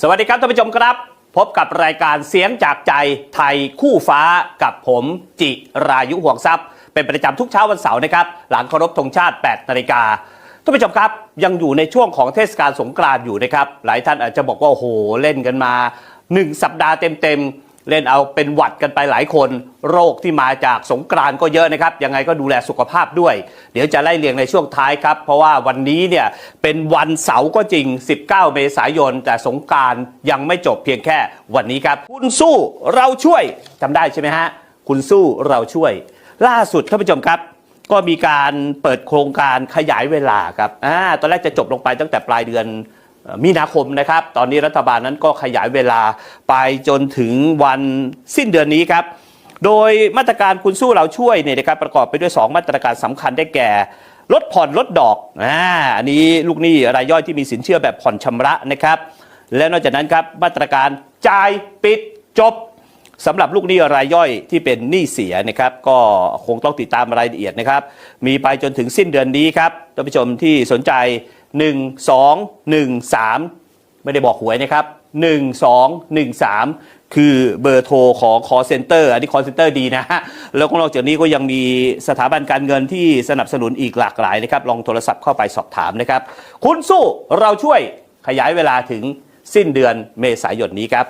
สวัสดีครับท่านผู้ชมครับ พบกับรายการเสียงจากใจไทยคู่ฟ้ากับผมจิรายุห่วงทรัพย์ เป็นประจำทุกเช้าวันเสาร์นะครับ หลังเคารพธงชาติ 8นาฬิกาท่านผู้ชมครับยังอยู่ในช่วงของเทศกาลสงกรานต์อยู่นะครับ หลายท่านอาจจะบอกว่าโอ้โหเล่นกันมา 1 สัปดาห์เต็มๆ เล่นเอาเป็นหวัดกันไปหลายคน โรคที่มาจากสงกรานก็เยอะนะครับ ยังไงก็ดูแลสุขภาพด้วย เดี๋ยวจะไล่เรียงในช่วงท้ายครับ เพราะว่าวันนี้เนี่ยเป็นวันเสาร์ก็จริง 19 เมษายน แต่สงกรารยังไม่จบเพียงแค่วันนี้ครับ คุณสู้เราช่วยจำได้ใช่ไหมฮะ คุณสู้เราช่วย ล่าสุดท่านผู้ชมครับก็มีการเปิดโครงการขยายเวลาครับอ่าตอนแรกจะจบลงไปตั้งแต่ปลายเดือน มีนาคมนะครับ ตอนนี้รัฐบาลนั้นก็ขยายเวลาไปจนถึงวันสิ้นเดือนนี้ครับ โดยมาตรการคุณสู้เราช่วยเนี่ยนะครับประกอบไปด้วย 2 มาตรการสำคัญได้แก่ลดผ่อนลดดอกอ่าอันนี้ลูกหนี้รายย่อยที่มีสินเชื่อแบบผ่อนชำระนะครับ และนอกจากนั้นครับมาตรการจ่ายปิดจบสำหรับลูกหนี้รายย่อยที่เป็นหนี้เสียนะครับ ก็คงต้องติดตามรายละเอียดนะครับ มีไปจนถึงสิ้นเดือนนี้ครับท่านผู้ชมที่สนใจ 1 2 1 3 ไม่ได้บอกหวยนะครับ 1 2 1 3 คือเบอร์โทรของ call center อันนี้ call center ดีนะฮะ แล้วก็นอกจากนี้ก็ยังมีสถาบันการเงินที่สนับสนุนอีกหลากหลายนะครับ ลองโทรศัพท์เข้าไปสอบถามนะครับ คุณสู้เราช่วยขยายเวลาถึงสิ้นเดือนเมษายนนี้ครับ